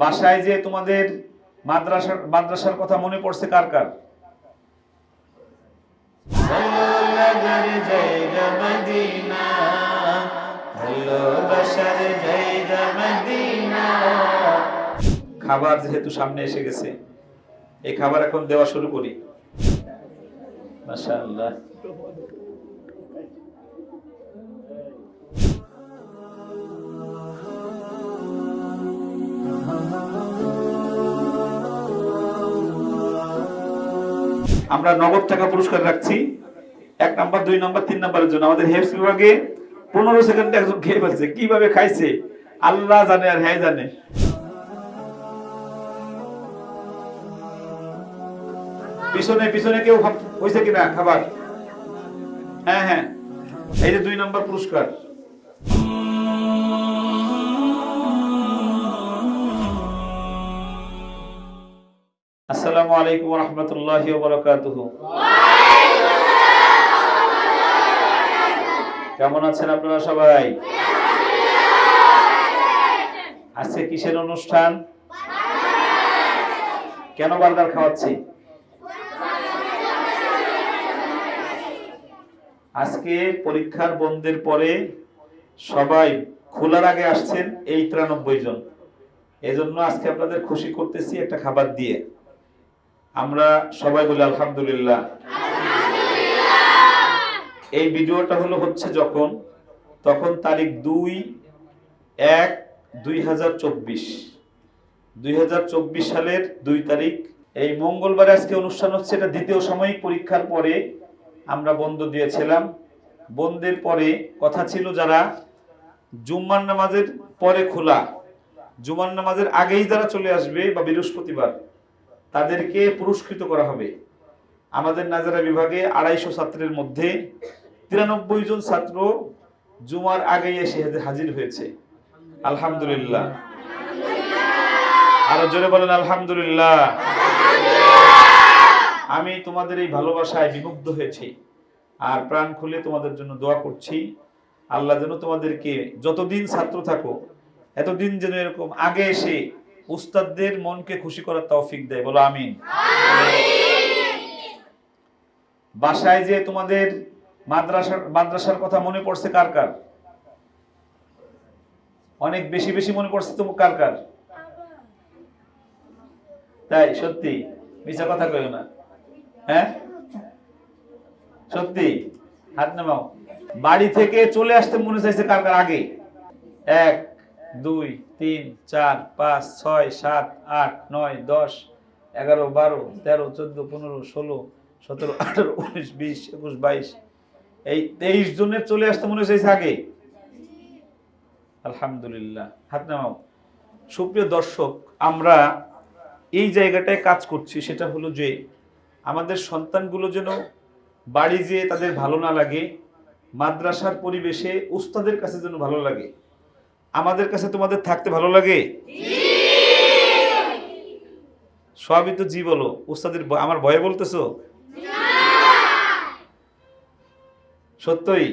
বাসায় যে তোমাদের মাদ্রাসার মাদ্রাসার কথা মনে পড়ছে কার কার? খাবার যেহেতু সামনে এসে গেছে, এই খাবার এখন দেওয়া শুরু করি। মাশাআল্লাহ। আমরা নগদ টাকা পুরস্কার রাখছি। এক নাম্বার, দুই নাম্বার, তিন নাম্বারের জন্য। আমাদের হেফস বিভাগে পনেরো সেকেন্ডে একজন খেয়ে ফেলছে কীভাবে খাইছে? আল্লাহ জানে আর হ্যাঁ জানে। পিছনে পিছনে কেউ হয়েছে কিনা খাবার? হ্যাঁ হ্যাঁ। এই যে দুই নাম্বার পুরস্কার। আসসালামু আলাইকুম রহমতুল্লাহ কেমন আছেন আপনারা সবাই? আজকে কিসের অনুষ্ঠান? কেন বার্গার খাওয়াচ্ছি? আজকে পরীক্ষার বন্ধের পরে সবাই খোলার আগে আসছেন এই তিরানব্বই জন। এজন্য আজকে আপনাদের খুশি করতেছি একটা খাবার দিয়ে। আমরা সবাই বলি আলহামদুলিল্লাহ। এই ভিডিওটা হলো হচ্ছে যখন, তখন তারিখ দুই এক দুই হাজার চব্বিশ। দুই হাজার চব্বিশ সালের দুই তারিখ, এই মঙ্গলবার আজকে অনুষ্ঠান হচ্ছে, এটা দ্বিতীয় সাময়িক পরীক্ষার পরে আমরা বন্ধ দিয়েছিলাম। বন্ধের পরে কথা ছিল যারা জুম্মার নামাজের পরে খোলা জুমার নামাজের আগেই যারা চলে আসবে বা বৃহস্পতিবার তাদেরকে পুরস্কৃত করা হবে। আমাদের নাজারা বিভাগে আড়াইশো ছাত্রের মধ্যে তিরানব্বই জন ছাত্র জুমার আগেই এসে হাজির হয়েছে। আলহামদুলিল্লাহ। আরও জোরে বলেন, আলহামদুলিল্লাহ। আমি তোমাদের এই ভালোবাসায় বিমুগ্ধ হয়েছি আর প্রাণ খুলে তোমাদের জন্য দোয়া করছি। আল্লাহ যেন তোমাদেরকে যতদিন ছাত্র থাকো, এতদিন যেন এরকম আগে এসে উস্তাদদের মনকে খুশি করার তৌফিক দেয়। বলো আমিন। বাসায় যে তোমাদের মাদ্রাসার মাদ্রাসার কথা মনে পড়ছে কার কার? অনেক বেশি বেশি মনে পড়ছে তো কার কার? তাই সত্যি? মিছা কথা কইও না। হ্যাঁ? সত্যি? হাত নামাও। বাড়ি থেকে চলে আসতে মনে চাইছে কার কার? আগে। এক দুই, তিন, চার, পাঁচ, ছয়, সাত, আট, নয়, দশ, এগারো, বারো, তেরো, চোদ্দ, পনেরো, ষোলো, সতেরো, আঠারো, উনিশ, বিশ, একুশ, বাইশ। এই তেইশ জনের চলে আসতে মনে চাইছে আগে আলহামদুলিল্লাহ। হাত নামাও। সুপ্রিয় দর্শক, আমরা এই জায়গাটায় কাজ করছি, সেটা হলো যে আমাদের সন্তানগুলো যেন বাড়ি যেয়ে তাদের ভালো না লাগে, মাদ্রাসার পরিবেশে উস্তাদের কাছে যেন ভালো লাগে। আমাদের কাছে তোমাদের থাকতে ভালো লাগে? সবই তো জি বলো। উস্তাদের আমার ভয়ে বলতেছো? সত্যই?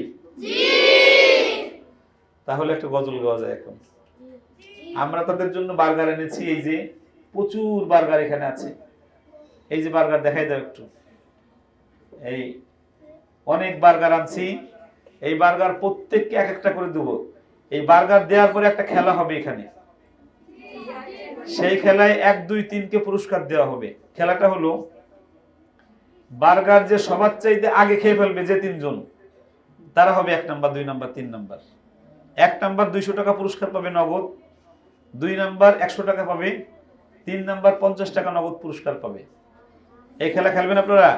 তাহলে একটা গজল গাওয়া যায় এখন। আমরা তাদের জন্য বার্গার এনেছি, এই যে প্রচুর বার্গার এখানে আছে। এই যে বার্গার দেখাই দাও একটু। এই অনেক বার্গার আনছি। এই বার্গার প্রত্যেককে এক একটা করে দেবো। এই বার্গার দেওয়ার পরে একটা খেলা হবে এখানে। সেই খেলায় এক দুই তিনকে পুরস্কার দেওয়া হবে। খেলাটা হলো বার্গার যে সবার চাইতে আগে খেয়ে ফেলবে যে তিনজন তারা হবে এক নাম্বার দুই নাম্বার তিন নাম্বার। এক নাম্বার দুইশো টাকা পুরস্কার পাবে নগদ দুই নাম্বার একশো টাকা পাবে তিন নাম্বার পঞ্চাশ টাকা নগদ পুরস্কার পাবে। এই খেলা খেলবেন আপনারা?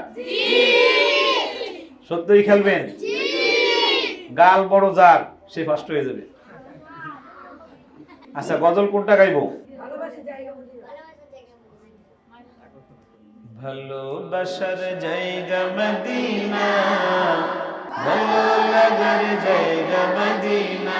সত্যই খেলবেন? গাল বড় যার সে ফার্স্ট হয়ে যাবে। আচ্ছা গজল কোনটা গাইবো? ভালোবাসার জায়গা মদিনা ভালো লাগার জায়গা মদিনা।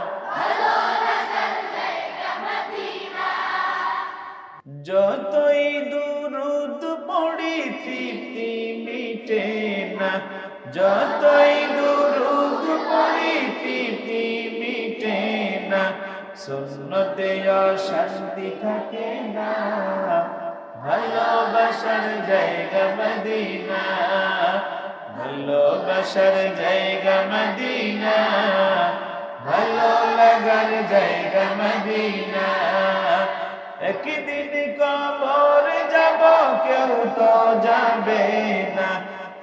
না। যতই দুরুদ পড়ি তৃপ্তি মিটে না, সুন্নতে শান্তি থাকে না। ভালোবাসার জায়গা মদিনা, ভালোবাসার জায়গা মদিনা ভালো লাগার জায়গা মদিনা। একদিন কবর যাব, কেউ তো যাবে না।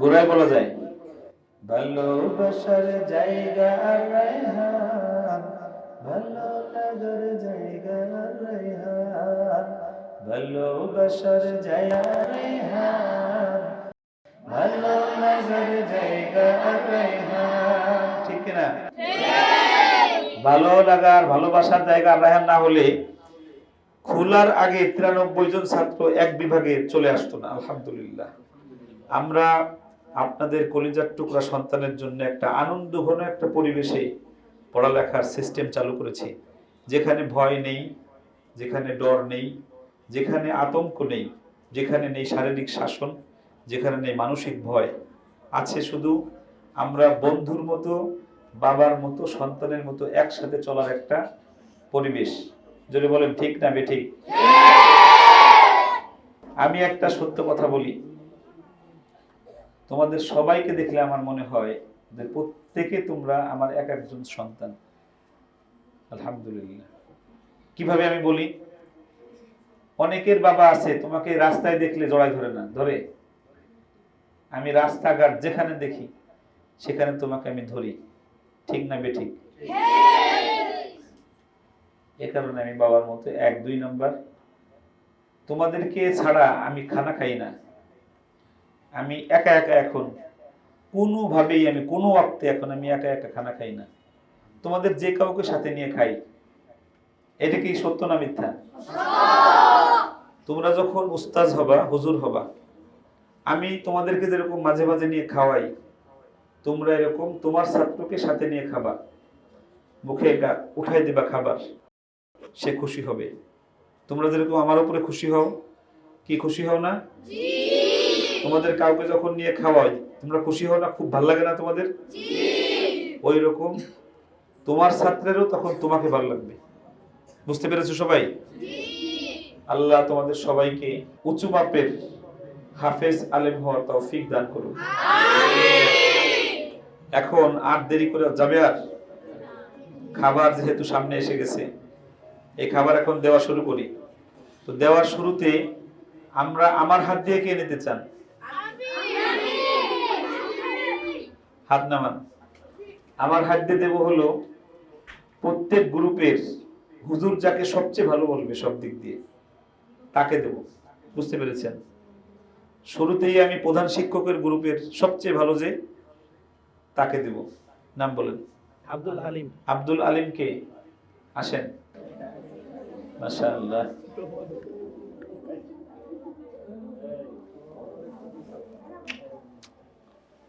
গোড়ায় বলা যায়। ভালোবাসার জায়গা রায়হান ভালো লাগার জায়গা রায়হান ভালোবাসার জায়গা রায়হান ভালো লাগার জায়গা রায়হান। ঠিক কিনা? ভালো লাগার ভালোবাসার জায়গা রায়হান না হলে খোলার আগে তিরানব্বই জন ছাত্র এক বিভাগে চলে আসতো না আলহামদুলিল্লাহ। আমরা আপনাদের কলিজার টুকরা সন্তানের জন্য একটা আনন্দ ঘন একটা পরিবেশে পড়ালেখার সিস্টেম চালু করেছি। যেখানে ভয় নেই যেখানে ডর নেই যেখানে আতঙ্ক নেই যেখানে নেই শারীরিক শাসন যেখানে নেই মানসিক ভয়। আছে শুধু আমরা বন্ধুর মতো বাবার মতো সন্তানের মতো একসাথে চলার একটা পরিবেশ। যদি বলেন ঠিক না বে ঠিক। আমি একটা সত্য কথা বলি। তোমাদের সবাইকে দেখলে আমার মনে হয় যে প্রত্যেকে তোমরা আমার এক একজন সন্তান। আলহামদুলিল্লাহ। কীভাবে আমি বলি? অনেকের বাবা আছে, তোমাকে রাস্তায় দেখলে জড়াই ধরে না, ধরে। আমি রাস্তাঘাট যেখানে দেখি, সেখানে তোমাকে আমি ধরি। ঠিক না বে ঠিক? এ কারণে আমি বাবার মতো এক, দুই নম্বর। তোমাদেরকে ছাড়া আমি খানা খাই না। আমি একা একা এখন, কোনোভাবেই আমি, কোনো ওয়াক্তে এখন আমি একা একা খানা খাই না। তোমাদের যে কাউকে সাথে নিয়ে খাই, এটা কি সত্য না মিথ্যা? তোমরা যখন উস্তাজ হবা, হুজুর হবা, আমি তোমাদেরকে যেরকম মাঝে মাঝে নিয়ে খাওয়াই, তোমরা এরকম তোমার ছাত্রকে সাথে নিয়ে খাবা। মুখে উঠাই দিবা খাবার, সে খুশি হবে। তোমরা যেরকম আমার উপরে খুশি হও, কি খুশি হও না? তোমাদের কাউকে যখন নিয়ে খাওয়াই তোমরা খুশি হও না? খুব ভালো লাগে না তোমাদের? ওই রকম তোমার ছাত্রেরও তখন তোমাকে ভালো লাগবে। বুঝতে পেরেছ সবাই? আল্লাহ তোমাদের সবাইকে উঁচু মাপের হাফেজ আলেম হওয়ার তৌফিক দান করুন এখন আর দেরি করে যাবে আর? খাবার যেহেতু সামনে এসে গেছে এই খাবার এখন দেওয়া শুরু করি। তো দেওয়ার শুরুতে আমরা আমার হাত দিয়ে কে নিতে চান? হাত নামান। আমার হাত দিয়ে দেবো হলো প্রত্যেক গ্রুপের হুজুর যাকে সবচেয়ে ভালো বলবে সব দিক দিয়ে তাকে দেব। বুঝতে পেরেছেন? শুরুতেই আমি প্রধান শিক্ষকের গ্রুপের সবচেয়ে ভালো যে তাকে দেব। নাম বলেন। আব্দুল আলিম আব্দুল আলিমকে আসেন। মাশাআল্লাহ।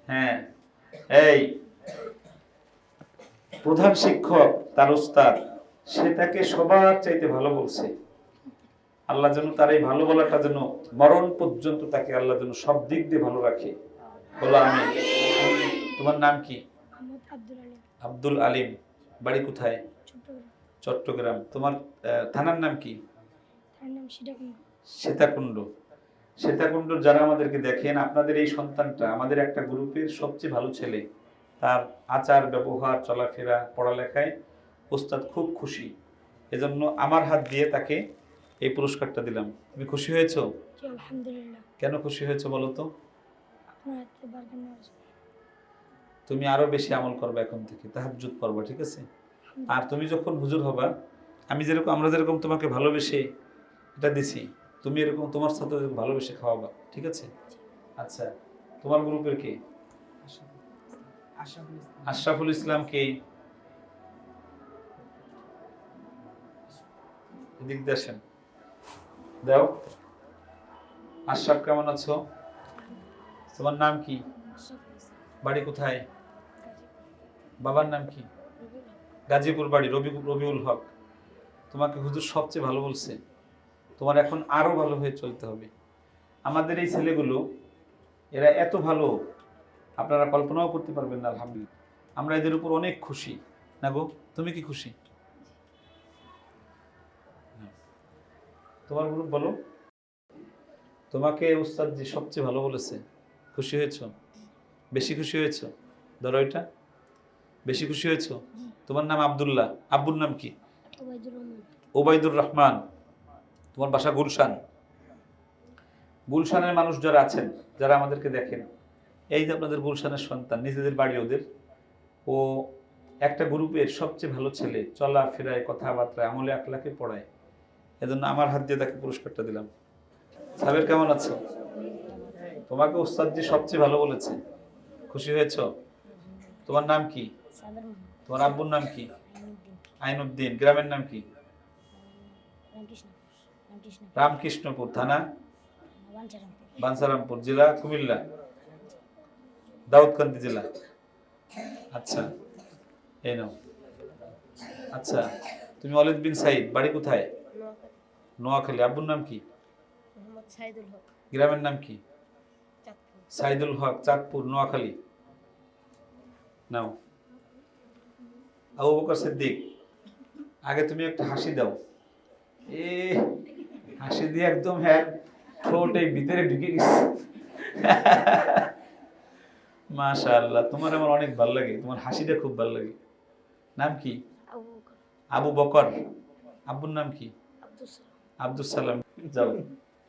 হ্যাঁ। এই প্রধান শিক্ষক তার উস্তাদ সে তাকে সবার চাইতে ভালো বলছে। আল্লাহ যেন তার এই ভালো বলাটা যেন মরণ পর্যন্ত তাকে আল্লাহ যেন সব দিক দিয়ে ভালো রাখে। বলো আমি। তোমার নাম কি? আব্দুল আলী আলিম। বাড়ি কোথায়? চট্টগ্রাম। তোমার থানার নাম কি? সীতাকুণ্ড। শ্বেতাকুণ্ড যারা আমাদেরকে দেখেন আপনাদের এই সন্তানটা আমাদের একটা গ্রুপের সবচেয়ে ভালো ছেলে। তার আচার ব্যবহার চলাফেরা পড়ালেখায় ওস্তাদ খুব খুশি। এজন্য আমার হাত দিয়ে তাকে এই পুরস্কারটা দিলাম। তুমি খুশি হয়েছো? আলহামদুলিল্লাহ। কেন খুশি হয়েছো বলো তো। তুমি আরও বেশি আমল করবে এখন থেকে তাহাজ্জুদ করবা ঠিক আছে? আর তুমি যখন হুজুর হবা আমি যেরকম আমরা যেরকম তোমাকে ভালোবেসে এটা দিছি তুমি এরকম তোমার সাথে ভালোবেসে খাওয়াবা ঠিক আছে? আচ্ছা তোমার গ্রুপের কে? আশরাফুল ইসলাম। কে? এদিক আসেন। দাও। আশরাফ কেমন আছো? তোমার নাম কি? বাড়ি কোথায়? বাবার নাম কি? গাজীপুর বাড়ি রবি রবিউল হক। তোমাকে হুজুর সবচেয়ে ভালো বলছে। তোমার এখন আরও ভালো হয়ে চলতে হবে। আমাদের এই ছেলেগুলো এরা এত ভালো আপনারা কল্পনাও করতে পারবেন না আলহামদুলিল্লাহ। আমরা এদের উপর অনেক খুশি। না গো তুমি কি খুশি? তোমার গ্রুপ বলো। তোমাকে উস্তাদ যে সবচেয়ে ভালো বলেছে খুশি হয়েছো? বেশি খুশি হয়েছো? ধরো এটা। বেশি খুশি হয়েছো? তোমার নাম আব্দুল্লাহ। আব্বুর নাম কি? ওবায়দুর রহমান। তোমার বাসা গুলশান। গুলশানের মানুষ যারা আছেন, যারা আমাদেরকে দেখেন, এই যে আপনাদের গুলশানের সন্তান, নিজেদের বাড়ি ওদের, ও একটা গ্রুপের সবচেয়ে ভালো ছেলে চলা ফেরায় কথাবার্তা আমলে আকলাকে পড়ায়, এজন্য আমার হাত দিয়ে তাকে পুরস্কারটা দিলাম। সাবের কেমন আছো? তোমাকে ওস্তাদ জি সবচেয়ে ভালো বলেছে। খুশি হয়েছ? তোমার নাম কি? তোমার আব্বুর নাম কি? আইনুদ্দিন গ্রামের নাম কি? রামকৃষ্ণপুর থানা বাঞ্চারামপুর। বাঞ্ছারামপুর জেলা কুমিল্লা দাউদকান্দি জেলা। আচ্ছা এই নাও। আচ্ছা তুমি অলিদ বিন সাইদ বাড়ি কোথায়? নোয়াখালী। আব্বুর নাম কি? গ্রামের নাম কি? সাইদুল হক চাঁদপুর নোয়াখালী। নাও। আবু বকর সিদ্দিক আগে তুমি একটা হাসি দাও। এ হাসি দিয়ে একদম হ্যাঁ ঠোঁট ভিতরে ঢুকে গেছে। মাশাআল্লাহ তোমার আমার অনেক ভালো লাগে তোমার হাসিটা খুব ভালো লাগে। নাম কি? আবু বকর। আবু আব্বুর নাম কি? আব্দুল সালাম। যাও।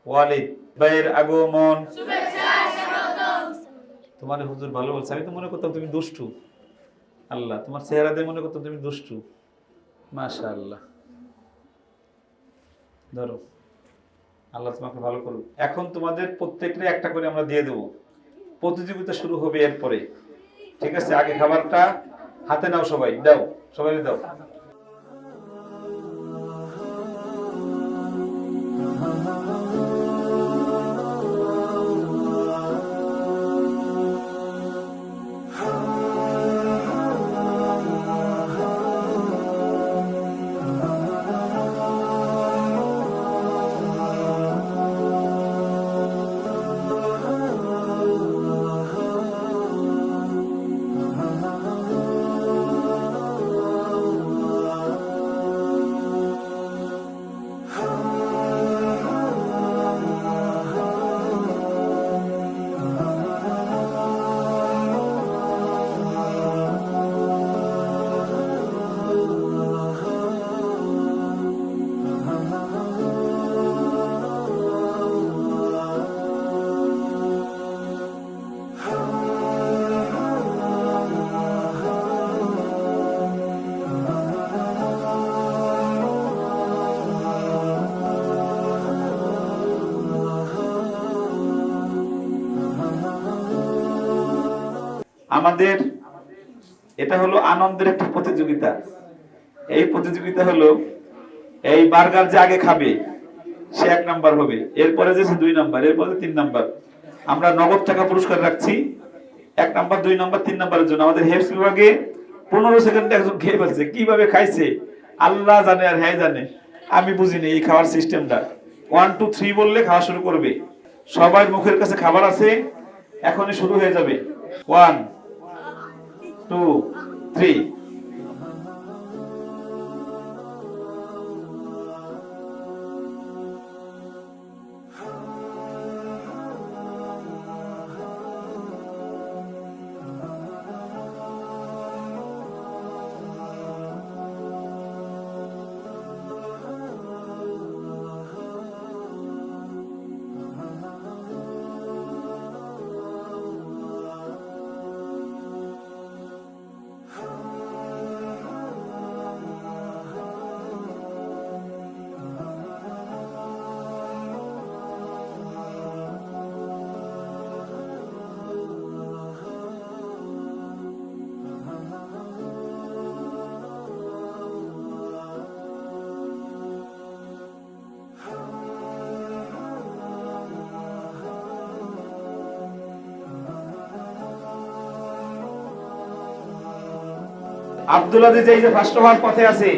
ওয়ালিদ ভাইয়ের আগমন। তোমার হুজুর ভালো বলছে। আমি তো মনে করতাম তুমি দুষ্টু। আল্লাহ তোমার চেহারা দিয়ে মনে করতাম তুমি দুষ্টু। মাশা আল্লাহ ধরো। আল্লাহ তোমাকে ভালো করুক। এখন তোমাদের প্রত্যেকটা একটা করে আমরা দিয়ে দেবো। প্রতিযোগিতা শুরু হবে এরপরে। ঠিক আছে? আগে খাবারটা হাতে নাও সবাই। দাও সবাই দাও। আমাদের এটা হলো আনন্দের একটা প্রতিযোগিতা। এই প্রতিযোগিতা হলো এই বার্গার যে আগে খাবে, সে এক নাম্বার হবে, এরপরে যে দুই নাম্বার, এরপরে তিন নাম্বার। আমরা নগদ টাকা পুরস্কার রাখছি, এক নাম্বার, দুই নাম্বার, তিন নাম্বারের জন্য। আমাদের হেলথ বিভাগে পনেরো সেকেন্ডে একজন খেয়ে ফেলছে, কীভাবে খাইছে? আল্লাহ জানে আর হ্যাঁ জানে। আমি বুঝিনি এই খাওয়ার সিস্টেমটা। ওয়ান টু থ্রি বললে খাওয়া শুরু করবে। সবার মুখের কাছে খাবার আছে, এখনই শুরু হয়ে যাবে। One two three Abdul Aziz এই যে ফার্স্ট হওয়ার পথে আছে।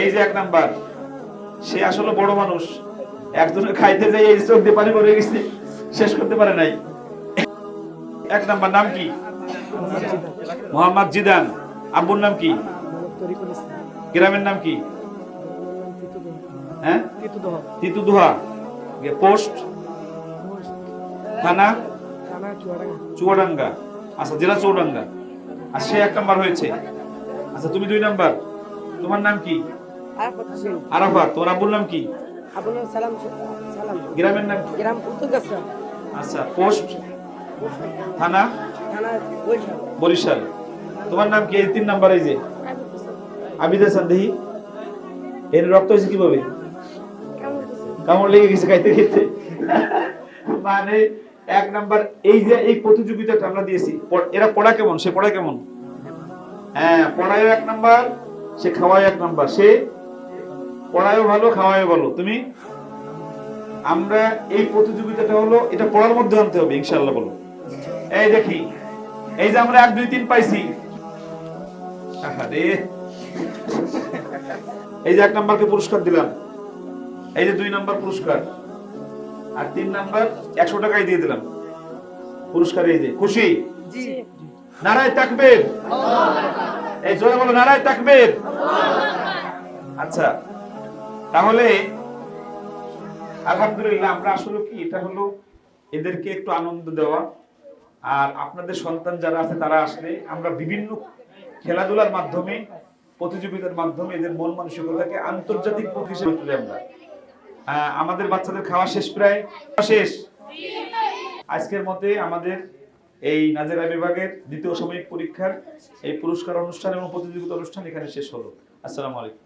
এই যে এক নাম্বার। সে আসলে বড় মানুষ। একজনের খাইতে যাই এই চোখ দিয়ে পানি পড়ে গেছে, শেষ করতে পারে নাই। এক নাম্বার নাম কি? মোহাম্মদ জিদান। আব্বুর নাম কি? গ্রামের নাম কি? হ্যাঁ? তিতুদুহা। পোস্ট? থানা? চুয়াডাঙ্গা। আচ্ছা জেলা চুয়াডাঙ্গা। আর সে এক নাম্বার হয়েছে। আচ্ছা তুমি দুই নাম্বার। তোমার নাম কি? আরাফাত আব্বুর নাম কি? আবুল সালাম সালাম। গ্রামের নাম গ্রাম উত্তরগাছা আচ্ছা পোস্ট? থানা? থানা বরিশাল। বরিশাল। তোমার নাম কি? এই তিন নাম্বার এই যে। আবিদ হাসান। দেহি এর রক্ত হয়েছে কীভাবে? কামড় লেগে গেছে খাইতে খেতে মানে এক নাম্বার এই যে এই প্রতিযোগিতাটা আমরা দিয়েছি এরা পড়া কেমন? সে পড়া কেমন? হ্যাঁ পড়ায়ও এক নাম্বার সে খাওয়ায় এক নাম্বার। সে পড়ায়ও ভালো খাওয়ায়ও ভালো। তুমি? আমরা এই প্রতিযোগিতাটা হলো এটা পড়ার মধ্যে আনতে হবে ইনশাআল্লাহ বলো। এই দেখি এই যে আমরা এক দুই তিন পাইছি। এই যে এক নাম্বারকে পুরস্কার দিলাম এই যে দুই নাম্বার পুরস্কার আর তিন নাম্বার একশো টাকাই দিয়ে দিলাম। পুরস্কার এই যে খুশি? নারায় তাকবীর। এই জোরে বলো নারায় তাকবীর। আচ্ছা তাহলে, আলহামদুলিল্লাহ, আমরা আসলে কি, এটা হলো এদেরকে একটু আনন্দ দেওয়া। আর আপনাদের সন্তান যারা আছে, তারা আসলে আমরা বিভিন্ন খেলাধুলার মাধ্যমে, প্রতিযোগিতার মাধ্যমে এদের মন মানসিকতাকে আন্তর্জাতিক প্রতিষ্ঠা তুলে আমরা। আমাদের বাচ্চাদের খাওয়া শেষ প্রায়? শেষ? আজকের মতে আমাদের এই নাজেরা বিভাগের দ্বিতীয় সাময়িক পরীক্ষার এই পুরস্কার অনুষ্ঠান এবং প্রতিযোগিতা অনুষ্ঠান এখানে শেষ হলো। আসসালামু আলাইকুম।